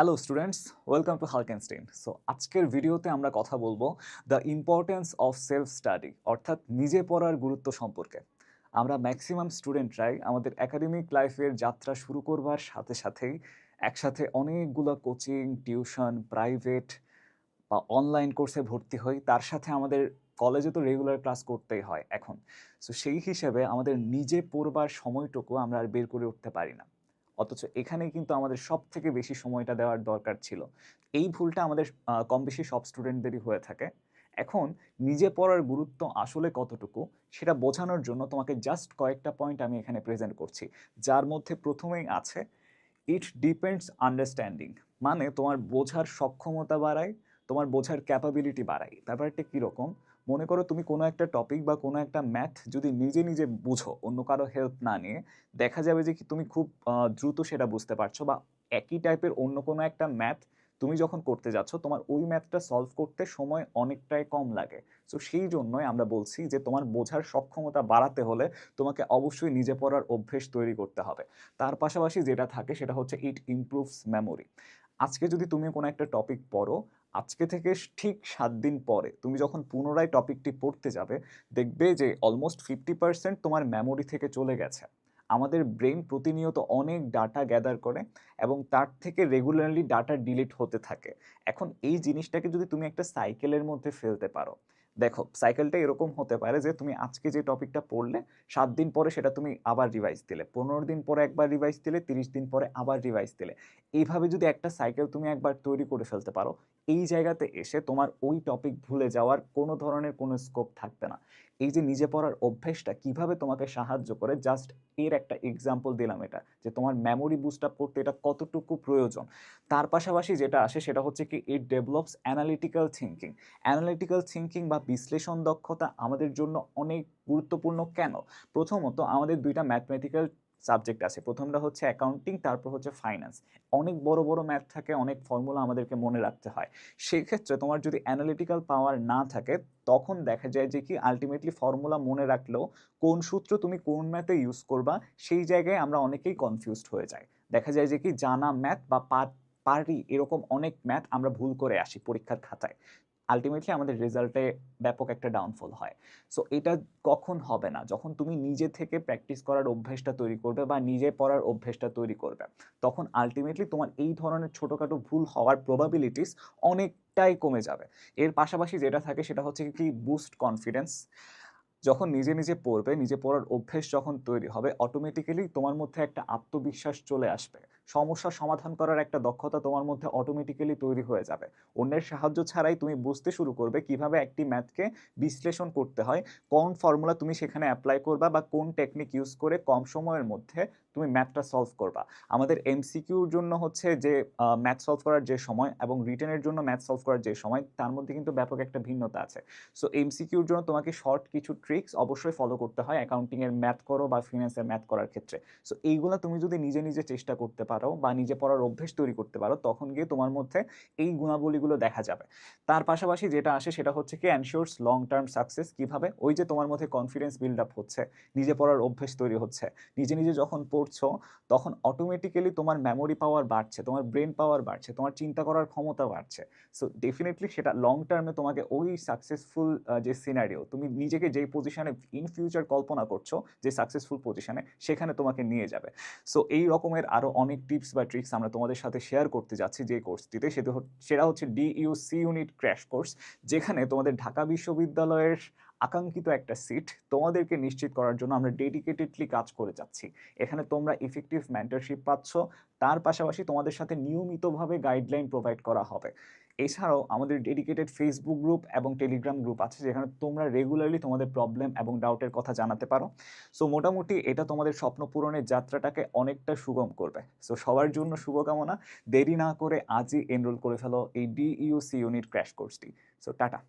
Hello students welcome to Halkenstein so আজকের ভিডিওতে আমরা কথা বলব the importance of self study অর্থাৎ নিজে পড়ার গুরুত্ব সম্পর্কে। আমরা ম্যাক্সিমাম স্টুডেন্টরাই আমাদের একাডেমিক লাইফের যাত্রা শুরু করবার সাথে সাথেই একসাথে অনেকগুলো কোচিং টিউশন প্রাইভেট বা অনলাইন কোর্সে ভর্তি হই। তার সাথে আমাদের কলেজে তো রেগুলার ক্লাস করতেই হয় এখন। সো সেই হিসেবে আমাদের নিজে পড়বার সময়টুকু আমরা আর বের করে উঠতে পারি না। অথচ এখানে কিন্তু আমাদের সব থেকে বেশি সময়টা দেওয়ার দরকার ছিল। এই ভুলটা আমাদের কম বেশি সব স্টুডেন্টদেরই হয়ে থাকে। এখন নিজে পড়ার গুরুত্ব আসলে কতটুকু সেটা বোঝানোর জন্য তোমাকে জাস্ট কয়েকটা পয়েন্ট আমি এখানে প্রেজেন্ট করছি। যার মধ্যে প্রথমেই আছে ইট ডিপেন্ডস আন্ডারস্ট্যান্ডিং মানে তোমার বোঝার সক্ষমতা বাড়ায় তোমার বোঝার ক্যাপাবিলিটি বাড়ায় ব্যাপারটা কীরকম মনে করো তুমি কোনো একটা টপিক বা কোনো একটা ম্যাথ যদি নিজে নিজে বুঝো, অন্য কারও হেল্প না নিয়ে, দেখা যাবে যে কি তুমি খুব দ্রুত সেটা বুঝতে পারছ বা একই টাইপের অন্য কোনো একটা ম্যাথ তুমি যখন করতে যাচ্ছ, তোমার ওই ম্যাথটা সলভ করতে সময় অনেকটাই কম লাগে। সো সেই জন্যই আমরা বলছি যে তোমার বোঝার সক্ষমতা বাড়াতে হলে তোমাকে অবশ্যই নিজে পড়ার অভ্যেস তৈরি করতে হবে। তার পাশাপাশি যেটা থাকে সেটা হচ্ছে ইট ইমপ্রুভস মেমোরি আজকে যদি তুমি কোনো একটা টপিক পড়ো, আজকে থেকে ঠিক সাত দিন পরে তুমি যখন পুনরায় টপিকটি পড়তে যাবে, দেখবে যে অলমোস্ট ফিফটি পার্সেন্ট তোমার মেমোরি থেকে চলে গেছে। আমাদের ব্রেন প্রতিনিয়ত অনেক ডাটা গ্যাদার করে এবং তার থেকে রেগুলারলি ডাটা ডিলিট হতে থাকে। এখন এই জিনিসটাকে যদি তুমি একটা সাইকেলের মধ্যে ফেলতে পারো, দেখো সাইকেলটা এরকম হতে পারে যে তুমি আজকে যে টপিকটা পড়লে, সাত দিন পরে সেটা তুমি আবার রিভাইজ দিলে, পনেরো দিন পরে একবার রিভাইজ দিলে, তিরিশ দিন পরে আবার রিভাইজ দিলে। এইভাবে যদি একটা সাইকেল তুমি একবার তৈরি করে ফেলতে পারো, এই জায়গাতে এসে তোমার ওই টপিক ভুলে যাওয়ার কোনো ধরনের কোনো স্কোপ থাকবে না। এই যে নিজে পড়ার অভ্যেসটা কীভাবে তোমাকে সাহায্য করে জাস্ট এর একটা এক্সাম্পল দিলাম এটা, যে তোমার মেমোরি বুস্ট আপ করতে এটা কতটুকু প্রয়োজন। তার পাশাপাশি যেটা আসে সেটা হচ্ছে কি it develops analytical thinking analytical thinking বা বিশ্লেষণ দক্ষতা আমাদের জন্য অনেক গুরুত্বপূর্ণ কেন? প্রথমত আমাদের দুইটা ম্যাথমেটিক্যাল সাবজেক্ট আছে। প্রথমটা হচ্ছে অ্যাকাউন্টিং তারপর হচ্ছে ফাইন্যান্স অনেক বড় বড় ম্যাথ থাকে, অনেক ফর্মুলা আমাদেরকে মনে রাখতে হয়। সেই ক্ষেত্রে তোমার যদি অ্যানালিটিক্যাল পাওয়ার না থাকে, তখন দেখা যায় যে কি আলটিমেটলি ফর্মুলা মনে রাখলেও কোন সূত্র তুমি কোন ম্যাথে ইউজ করবা, সেই জায়গায় আমরা অনেকেই কনফিউজড হয়ে যাই। দেখা যায় যে কি, জানা ম্যাথ বা পা- পারি এরকম অনেক ম্যাথ আমরা ভুল করে আসি পরীক্ষার খাতায়। আলটিমেটলি আমাদের রেজাল্টে ব্যাপক একটা ডাউনফল হয়। সো এটা কখন হবে না? যখন তুমি নিজে থেকে প্র্যাকটিস করার অভ্যেসটা তৈরি করবে বা নিজে পড়ার অভ্যেসটা তৈরি করবে, তখন আলটিমেটলি তোমার এই ধরনের ছোটোখাটো ভুল হওয়ার প্রবাবিলিটিস অনেকটাই কমে যাবে। এর পাশাপাশি যেটা থাকে সেটা হচ্ছে কি বুস্ট কনফিডেন্স যখন নিজে নিজে পড়বে, নিজে পড়ার অভ্যেস যখন তৈরি হবে অটোমেটিক্যালি তোমার মধ্যে একটা আত্মবিশ্বাস চলে আসবে। সমস্যা সমাধান করার একটা দক্ষতা তোমার মধ্যে অটোমেটিক্যালি তৈরি হয়ে যাবে। অন্যের সাহায্য ছাড়াই তুমি বুঝতে শুরু করবে কীভাবে একটি ম্যাথকে বিশ্লেষণ করতে হয়, কোন ফর্মুলা তুমি সেখানে অ্যাপ্লাই করবা বা কোন টেকনিক ইউজ করে কম সময়ের মধ্যে তুমি ম্যাথটা সলভ করবা। আমাদের এমসিকিউর জন্য হচ্ছে যে ম্যাথ সলভ করার যে সময় এবং রিটেনের জন্য ম্যাথ সলভ করার যে সময়, তার মধ্যে কিন্তু ব্যাপক একটা ভিন্নতা আছে। সো এমসিকিউর জন্য তোমাকে শর্ট কিছু ট্রিক্স অবশ্যই ফলো করতে হয় অ্যাকাউন্টিংয়ের ম্যাথ করো বা ফিনান্সের ম্যাথ করার ক্ষেত্রে। সো এইগুলো তুমি যদি নিজে নিজে চেষ্টা করতে পারো বা নিজে পড়ার অভ্যেস তৈরি করতে পারো, তখন গিয়ে তোমার মধ্যে এই গুণাবলীগুলো দেখা যাবে। তার পাশাপাশি যেটা আসে সেটা হচ্ছে কি অ্যানশিওরস লং টার্ম সাকসেস কীভাবে? ওই যে তোমার মধ্যে কনফিডেন্স বিল্ড আপ হচ্ছে, নিজে পড়ার অভ্যেস তৈরি হচ্ছে। নিজে নিজে যখন পড়ছো, তখন অটোমেটিক্যালি তোমার মেমোরি পাওয়ার বাড়ছে, তোমার ব্রেন পাওয়ার বাড়ছে, তোমার চিন্তা করার ক্ষমতা বাড়ছে। সো ডেফিনেটলি সেটা লং টার্মে তোমাকে ওই সাকসেসফুল যে সিনারিও তুমি নিজেকে যেই পজিশনে ইন ফিউচার কল্পনা করছ, যে সাকসেসফুল পজিশনে সেখানে তোমাকে নিয়ে যাবে। সো এই রকমের আরও অনেক টিপস বা ট্রিক্স আমরা তোমাদের সাথে শেয়ার করতে যাচ্ছি যে কোর্সটিতে সেটা সেটা হচ্ছে DU C unit crash course যেখানে তোমাদের ঢাকা বিশ্ববিদ্যালয়ের আকাঙ্ক্ষিত একটা সিট তোমাদেরকে নিশ্চিত করার জন্য আমরা ডেডিকেটেডলি কাজ করে যাচ্ছি। এখানে তোমরা ইফেক্টিভ মেন্টরশিপ পাচ্ছ, তার পাশাপাশি তোমাদের সাথে নিয়মিতভাবে গাইডলাইন প্রোভাইড করা হবে। এছাড়াও আমাদের ডেডিকেটেড ফেসবুক গ্রুপ এবং টেলিগ্রাম গ্রুপ আছে, যেখানে তোমরা রেগুলারলি তোমাদের প্রবলেম এবং ডাউটের কথা জানাতে পারো। সো মোটামুটি এটা তোমাদের স্বপ্ন পূরণের যাত্রাটাকে অনেকটা সুগম করবে। সো সবার জন্য শুভকামনা। দেরি না করে আজই এনরোল করে ফেলো এই ডিইউসি ইউনিট ক্র্যাশ কোর্সটি সো টাটা।